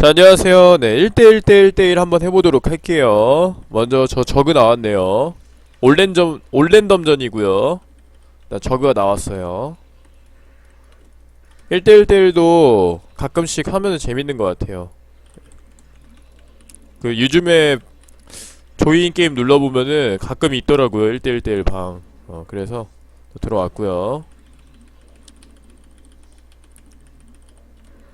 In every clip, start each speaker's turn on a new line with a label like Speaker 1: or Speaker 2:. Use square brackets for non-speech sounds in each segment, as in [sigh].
Speaker 1: 자 안녕하세요. 네 1대1 대1대1 한번 해보도록 할게요. 먼저 저 저그 나왔네요. 올랜점 올랜덤전이고요. 나 저그가 나왔어요. 1대1 대1도 가끔씩 하면은 재밌는 것 같아요. 그 요즘에 조인 게임 눌러보면은 가끔 있더라고요. 1대1 대1 방. 어, 그래서 들어왔고요.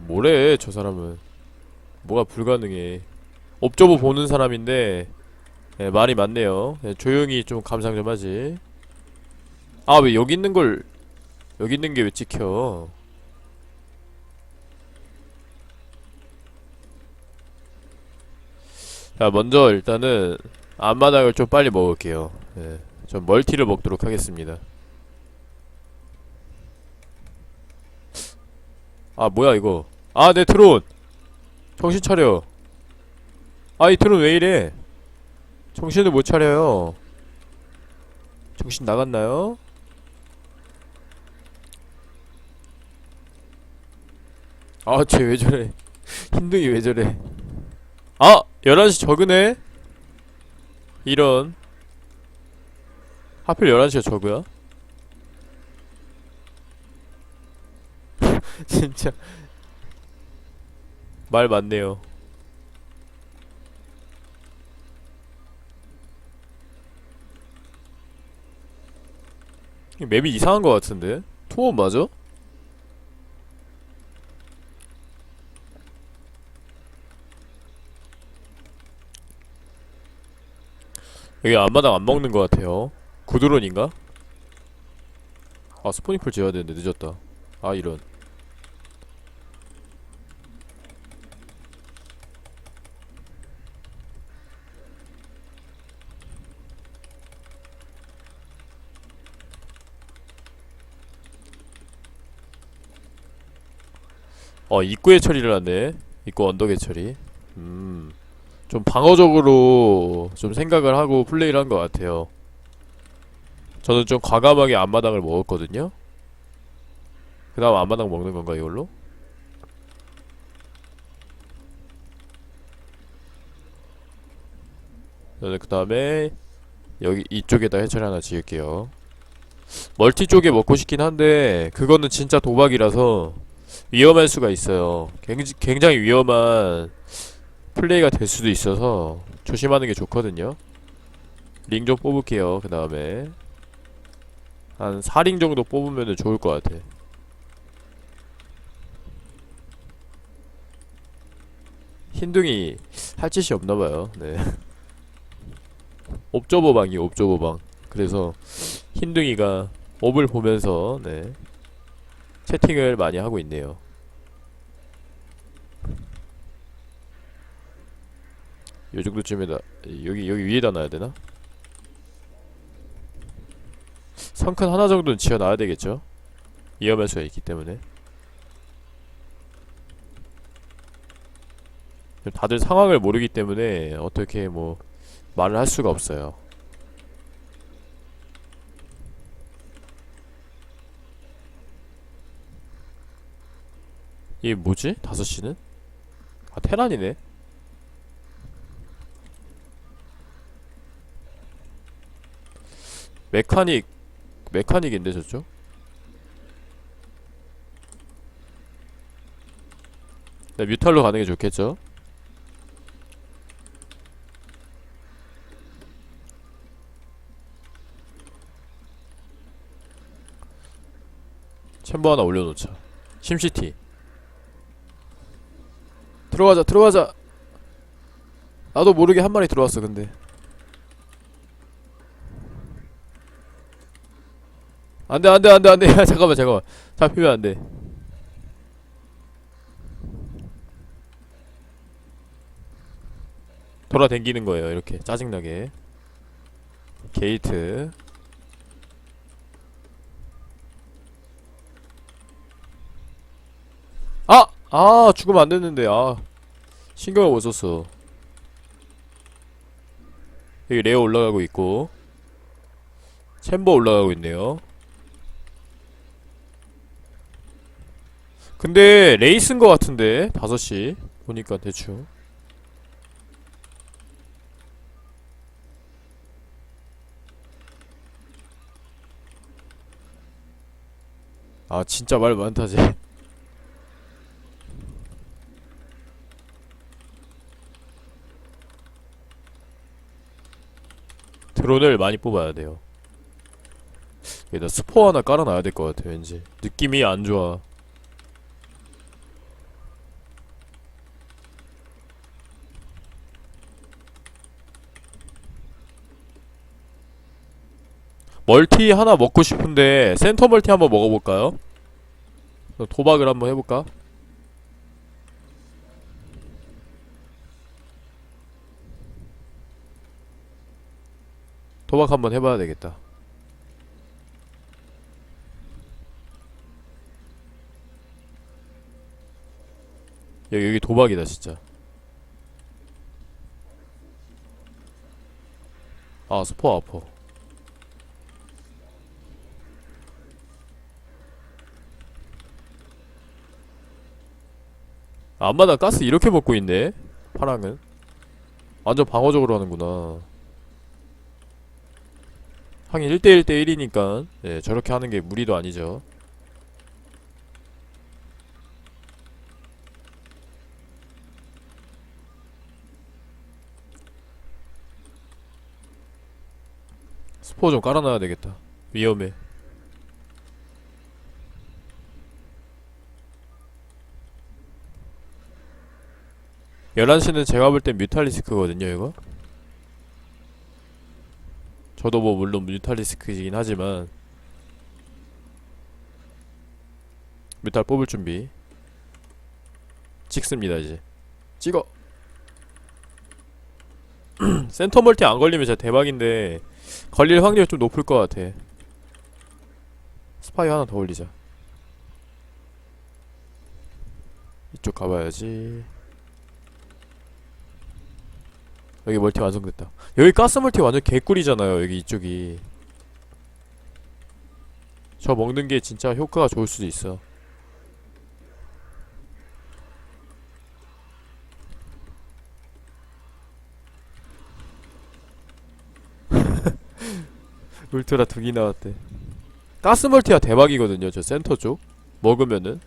Speaker 1: 뭐래 저 사람은 뭐가 불가능해. 옵저버 보는 사람인데 예, 말이 많네요. 예, 조용히 좀 감상 좀 하지. 아 왜 여기 있는 걸 여기 있는 게 왜 찍혀? 자 먼저 일단은 앞마당을 좀 빨리 먹을게요. 예, 좀 멀티를 먹도록 하겠습니다. 아 뭐야 이거? 아내 드론 정신 차려. 아이 트론 왜 이래? 정신을 못 차려요. 정신 나갔나요? 아, 쟤 왜 저래? 흰둥이 왜 저래? 아! 11시 적으네? 이런. 하필 11시가 적어야? [laughs] 진짜. 말 많네요. 이 맵이 이상한 것 같은데? 투어 맞아? 여기 앞마당 안 먹는 것 같아요. 구드론인가? 아 스포니풀 지어야 되는데 늦었다. 아 이런. 어 입구에 처리를 하네. 입구 언덕에 처리. 음 좀 방어적으로 좀 생각을 하고 플레이를 한 것 같아요. 저는 좀 과감하게 앞마당을 먹었거든요. 그 다음 앞마당 먹는 건가 이걸로? 저는 그 다음에 여기 이쪽에다 해처리 하나 지을게요. 멀티 쪽에 먹고 싶긴 한데 그거는 진짜 도박이라서 위험할 수가 있어요. 굉장히 위험한 플레이가 될 수도 있어서 조심하는 게 좋거든요. 링 좀 뽑을게요. 그 다음에 한 4링 정도 뽑으면 좋을 것 같아. 흰둥이 할 짓이 없나봐요. 네. 옵저버방이 옵저버방. 그래서 흰둥이가 옵을 보면서 네. 채팅을 많이 하고 있네요. 요 정도쯤에다 여기 여기 위에다 놔야 되나? 성큰 하나 정도는 지어 놔야 되겠죠? 위험할 수가 있기 때문에. 다들 상황을 모르기 때문에 어떻게 뭐 말을 할 수가 없어요. 이게 뭐지? 5시는? 아 테란이네 메카닉 메카닉인데 저쪽? 네, 뮤탈로 가는 게 좋겠죠? 챔버 하나 올려놓자 심시티 들어가자 들어가자. 나도 모르게 한 마리 들어왔어 근데. 안돼 안돼 안돼 안돼. 야 [laughs] 잠깐만 잠깐만. 잡히면 안돼. 돌아댕기는 거예요 이렇게. 짜증나게. 게이트. 아! 아 죽으면 안됐는데 아 신경을 못 썼어 여기 레어 올라가고 있고 챔버 올라가고 있네요. 근데 레이스인 것 같은데 5시 보니까 대충. 아 진짜 말 많다지 드론을 많이 뽑아야 돼요 여기다 스포 하나 깔아놔야 될 것 같아 왠지 느낌이 안 좋아 멀티 하나 먹고 싶은데 센터 멀티 한번 먹어볼까요? 도박을 한번 해볼까? 도박 한번 해봐야 되겠다. 여기, 여기 도박이다 진짜. 아 스포 아퍼. 안마다 가스 이렇게 먹고 있네 파랑은 완전 방어적으로 하는구나 하긴 1대1 대1이니까 예, 저렇게 하는 게 무리도 아니죠. 스포 좀 깔아놔야 되겠다. 위험해. 11시는 제가 볼 땐 뮤탈리스크거든요, 이거. 저도 뭐 물론 뮤탈리스크이긴 하지만 뮤탈 뽑을 준비 찍습니다 이제. 찍어. [clears throat] 센터 멀티 안 걸리면 진짜 대박인데 걸릴 확률이 좀 높을 것 같아. 스파이 하나 더 올리자. 이쪽 가봐야지 여기 멀티 완성됐다. 여기 가스 멀티 완전 개꿀이잖아요. 여기 이쪽이. 저 먹는 게 진짜 효과가 좋을 수도 있어. [laughs] 울트라 두기 나왔대. 가스 멀티가 대박이거든요. 저 센터 쪽. 먹으면은.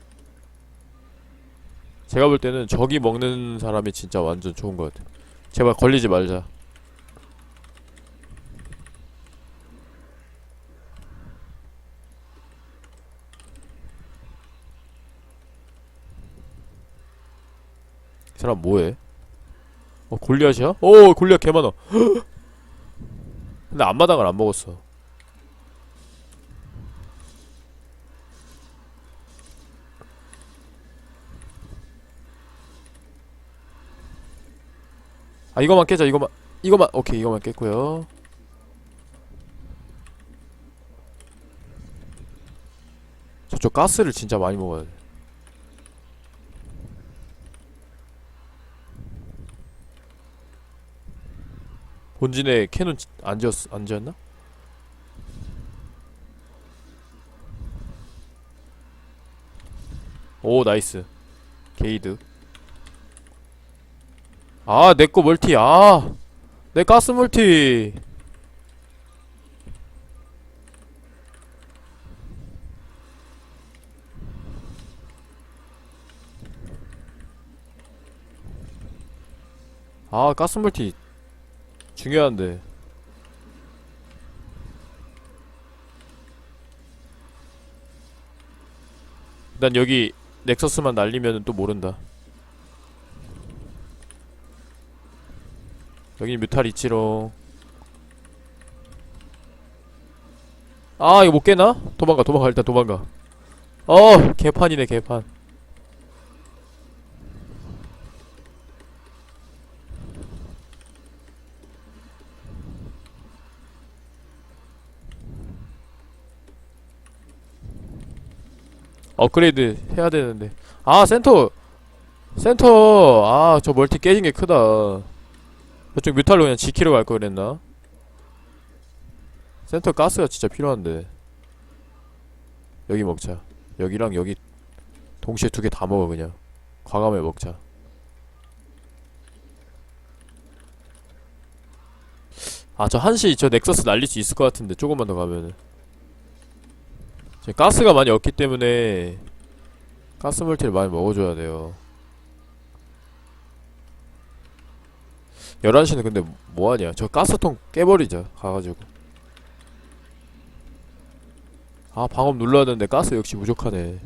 Speaker 1: 제가 볼 때는 저기 먹는 사람이 진짜 완전 좋은 것 같아. 제발 걸리지 말자. 이 사람 뭐해? 어 골리앗이야? 오 골리앗 개 많아. [gasps] 근데 앞마당을 안 먹었어. 아 이거만 깨자. 이거만 이거만 오케이 이거만 깼고요. 저쪽 가스를 진짜 많이 먹어야 돼. 본진에 캐논 지- 안 지었 안 지었나? 오 나이스. 게이드 아, 내 거 멀티. 아, 내 가스 멀티. 아, 가스 멀티 중요한데. 난 여기 넥서스만 날리면 또 모른다. 여기 뮤탈 있지롱 아 이거 못 깨나? 도망가 도망가 일단 도망가. 어 개판이네 개판. 업그레이드 해야 되는데. 아 센터! 센터! 아 저 멀티 깨진 게 크다 저쪽 뮤탈로 그냥 지키러 갈 걸 그랬나? 센터 가스가 진짜 필요한데. 여기 먹자. 여기랑 여기 동시에 두 개 다 먹어 그냥. 과감하게 먹자. 아 저 한시 저 넥서스 날릴 수 있을 것 같은데 조금만 더 가면은. 가스가 많이 없기 때문에 가스 물티를 많이 먹어줘야 돼요. 11시는 근데 뭐하냐? 저 가스통 깨버리자 가가지고. 아 방업 눌러야 되는데 가스 역시 부족하네.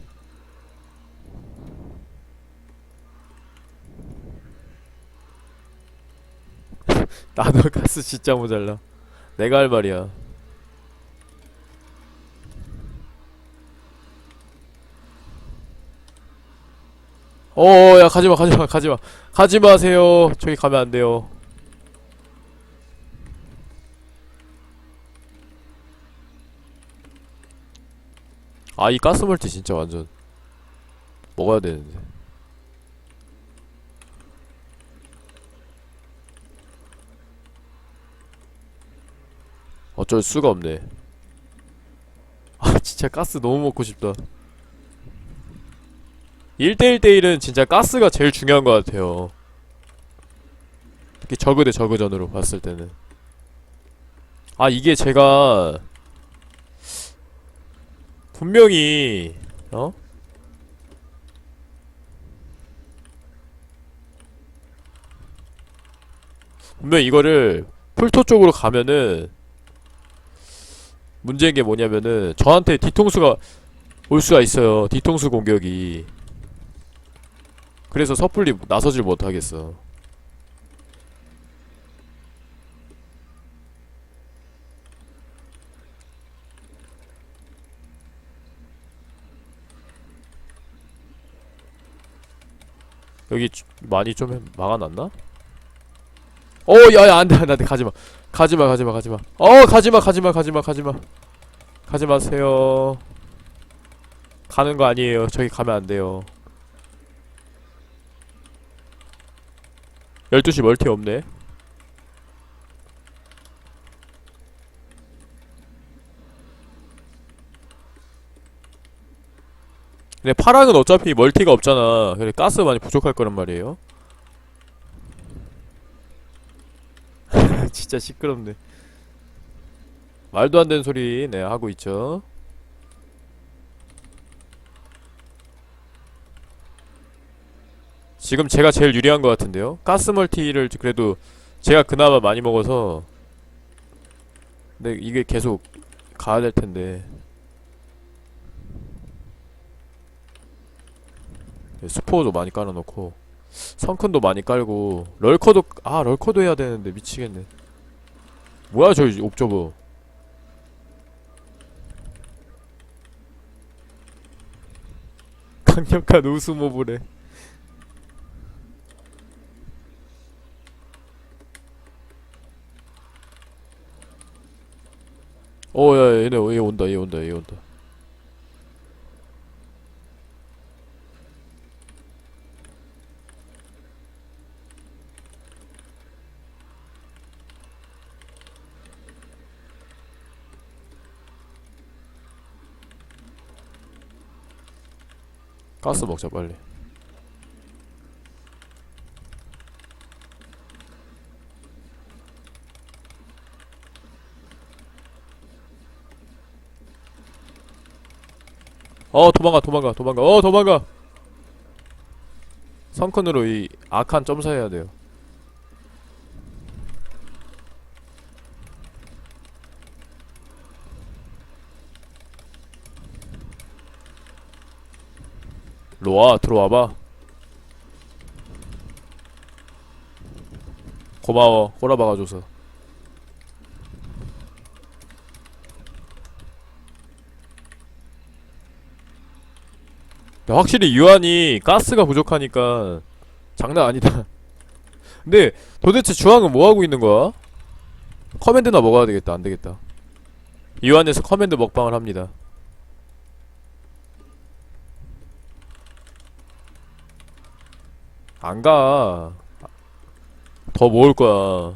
Speaker 1: [laughs] 나도 가스 진짜 모자라. 내가 할 말이야. 어야 가지마 가지마 가지마. 가지 마세요. 저기 가면 안 돼요 아 이 가스멀티 진짜 완전 먹어야 되는데. 어쩔 수가 없네. [laughs] 아 진짜 가스 너무 먹고 싶다. 1대1대1은 진짜 가스가 제일 중요한 것 같아요. 특히 저그 대 저그전으로 봤을 때는. 아 이게 제가 분명히 어? 분명 이거를 풀토 쪽으로 가면은 문제인 게 뭐냐면은 저한테 뒤통수가 올 수가 있어요 뒤통수 공격이 그래서 섣불리 나서질 못하겠어 여기 주- 많이 좀 해- 막아놨나? 어, 야, 야, 안 돼, 안 돼, 가지마. 가지마, 가지마, 가지마. 어, 가지마, 가지마, 가지마, 가지마. 가지 마세요. 가는 거 아니에요. 저기 가면 안 돼요. 12시 멀티 없네. 근데 파랑은 어차피 멀티가 없잖아. 그래 가스 많이 부족할 거란 말이에요. [laughs] 진짜 시끄럽네. 말도 안 되는 소리 네 하고 있죠. 지금 제가 제일 유리한 것 같은데요. 가스 멀티를 그래도 제가 그나마 많이 먹어서 근데 이게 계속 가야 될 텐데 스포도 많이 깔아놓고 성큰도 많이 깔고 럴커도 아 럴커도 해야 되는데 미치겠네. 뭐야 저 옵저버. [laughs] 강력한 우수모브래. 어야 얘네 얘 온다 얘 온다 얘 온다 가스 먹자 빨리. 어 도망가 도망가 도망가. 어 도망가! 성큰으로 이 악한 점사해야 돼요 로아 들어와봐. 고마워 꼬라박아줘서. 확실히 유한이 가스가 부족하니까 장난 아니다. [laughs] 근데 도대체 주황은 뭐하고 있는 거야? 커맨드나 먹어야 되겠다. 안되겠다. 유한에서 커맨드 먹방을 합니다 안 가. 더 모을 거야.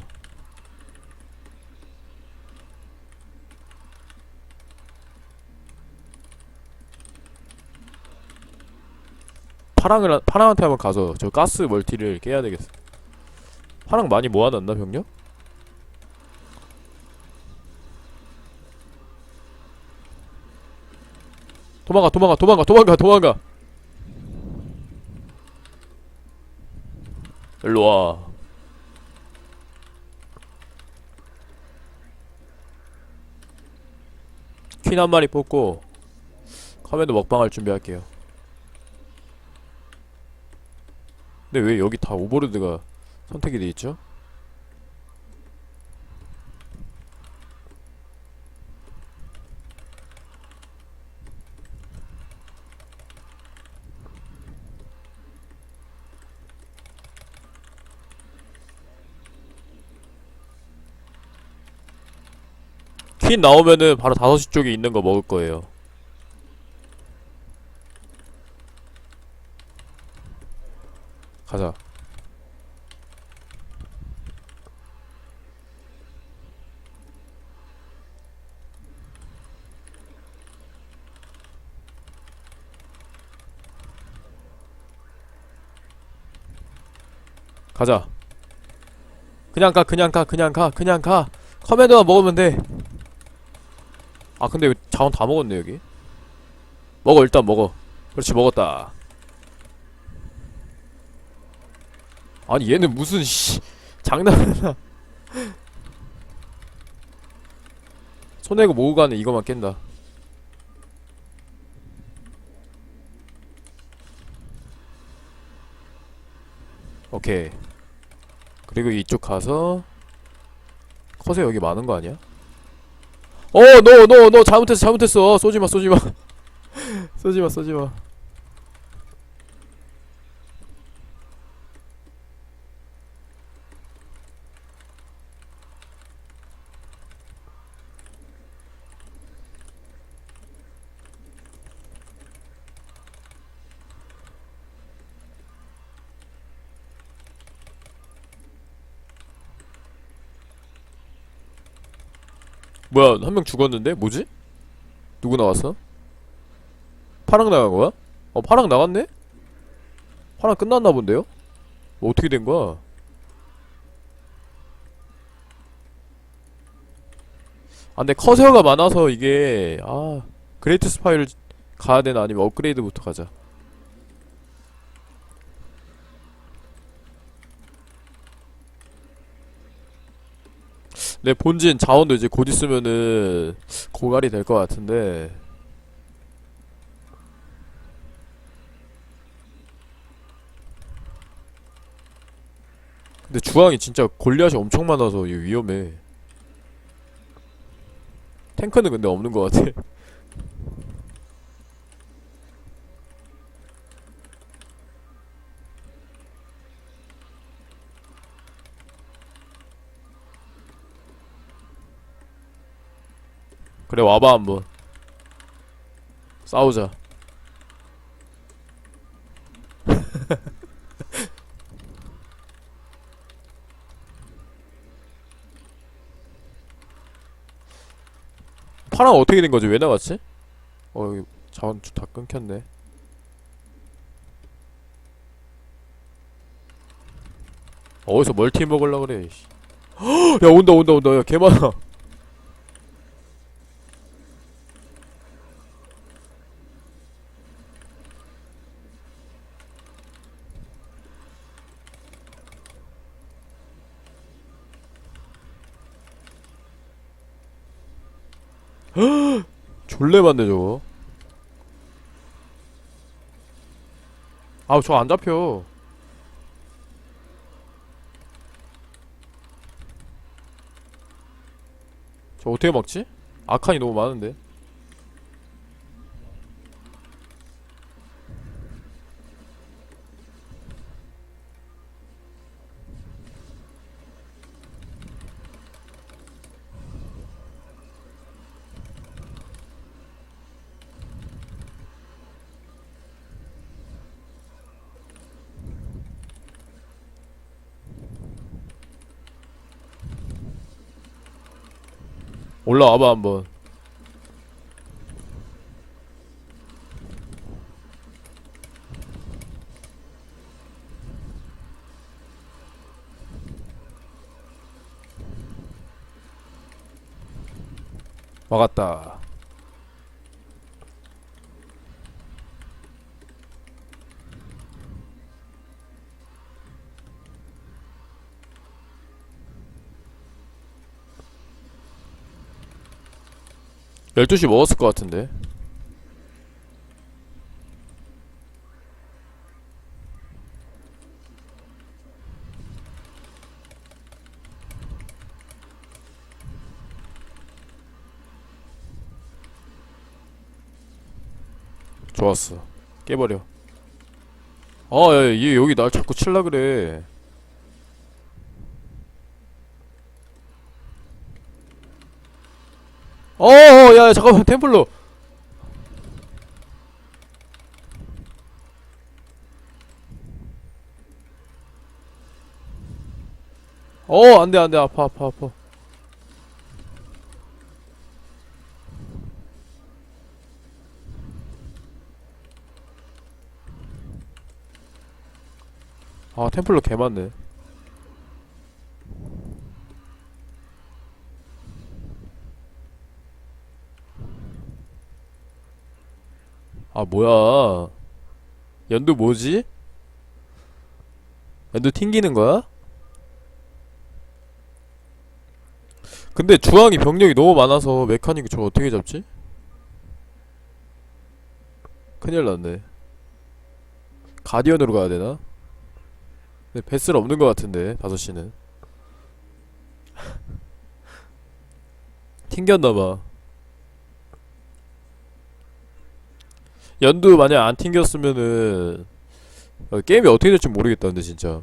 Speaker 1: 파랑을 파랑한테 한번 가서 저 가스 멀티를 깨야 되겠어. 파랑 많이 모아놨나 병력? 도망가 도망가 도망가 도망가 도망가 일로 와 퀸 한 마리 뽑고 카메도 먹방할 준비할게요 근데 왜 여기 다 오버로드가 선택이 돼 있죠? 퀸 나오면은 바로 5시 쪽에 있는 거 먹을 거예요. 가자. 가자. 그냥 가, 그냥 가, 그냥 가, 그냥 가. 커맨드만 먹으면 돼. 아 근데 이거 자원 다 먹었네 여기. 먹어 일단 먹어. 그렇지 먹었다. 아니 얘는 무슨 씨 장난하나 [laughs] 손해고 모으고 가는 이거만 깬다. 오케이. 그리고 이쪽 가서 컷에 여기 많은 거 아니야? 어, 너, 너, 너 잘못했어, 잘못했어. 쏘지 마, 쏘지 마. [laughs] 쏘지 마, 쏘지 마. 뭐야, 한 명 죽었는데? 뭐지? 누구 나왔어? 파랑 나간 거야? 어, 파랑 나갔네? 파랑 끝났나 본데요? 뭐 어떻게 된 거야? 아, 근데 커세어가 많아서 이게, 아, 그레이트 스파이를 가야 되나 아니면 업그레이드부터 가자. 내 본진 자원도 이제 곧 있으면은 고갈이 될 것 같은데. 근데 주황이 진짜 골리앗이 엄청 많아서 이거 위험해. 탱크는 근데 없는 것 같아 그래 와봐 한번 싸우자 [laughs] 파랑 어떻게 된 거지? 왜 나갔지? 어 여기 자원 다 끊겼네 어디서 멀티 먹을라 그래 씨. [gasps] 야 온다 온다 온다 야 개많아 [gasps] 졸래 많네 저거. 아우 저안 잡혀. 저 어떻게 막지? 아칸이 너무 많은데 올라와봐 한번. 막았다 12시 먹었을 것 같은데. 좋았어. 깨버려. 아얘 여기 날 자꾸 칠라 그래. 어 어야 잠깐만 템플러. 어 안돼 안돼. 아파 아파 아파. 아 템플러 개 많네 아 뭐야 연두 뭐지? 연두 튕기는 거야? 근데 주황이 병력이 너무 많아서 메카닉 저 어떻게 잡지? 큰일 났네 가디언으로 가야 되나? 근데 베스는 없는 것 같은데 5시는 [laughs] 튕겼나봐 연두 만약 안 튕겼으면은 어, 게임이 어떻게 될지 모르겠다 근데 진짜.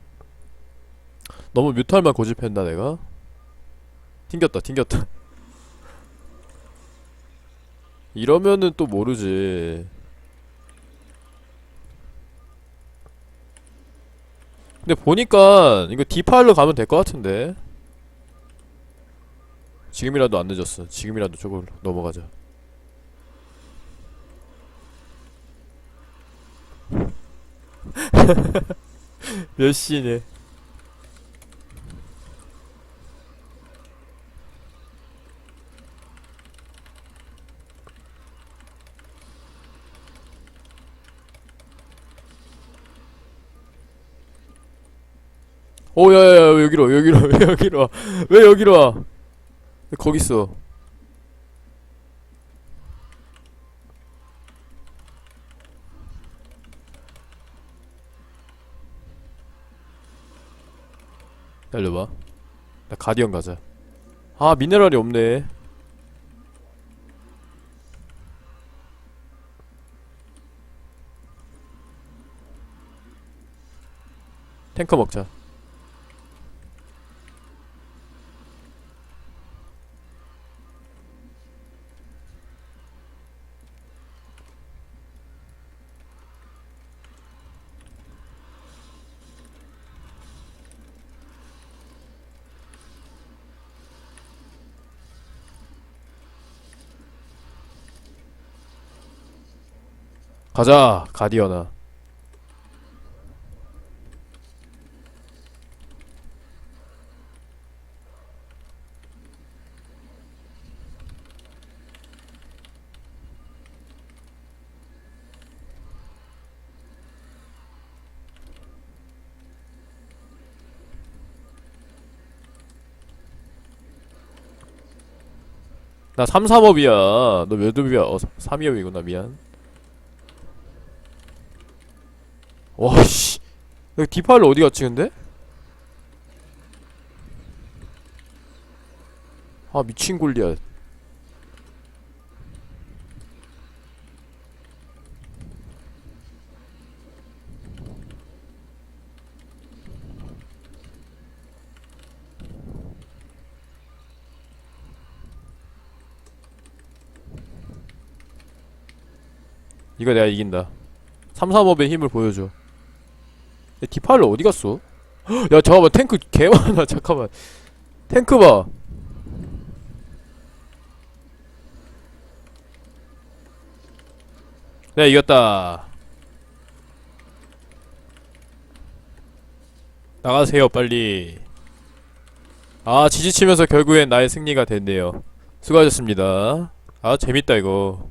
Speaker 1: 너무 뮤탈만 고집했나 내가? 튕겼다 튕겼다. [laughs] 이러면은 또 모르지. 근데 보니까 이거 D8로 가면 될 것 같은데? 지금이라도 안 늦었어. 지금이라도 저걸 넘어가자 [laughs] 몇 시네 오 야야야 왜 여기로 와, 여기로 와, 왜 여기로 와? 왜 여기로 와? 왜 거기 있어? 날려봐. 나 가디언 가자. 아 미네랄이 없네. 탱커 먹자 가자 가디언아. 나 3, 3업이야. 너 몇 업이야? 어 3위업이구나 미안 와씨. 여기 디파일러 어디 갔지 근데? 아 미친 골리앗. 이거 내가 이긴다. 3, 3업의 힘을 보여줘 야, 디파일러 어디 갔어? 헉, [gasps] 야 잠깐만 탱크 개 많아 [laughs] 잠깐만. 탱크 봐. 네 이겼다. 나가세요 빨리. 아 지지치면서 결국엔 나의 승리가 됐네요. 수고하셨습니다. 아 재밌다 이거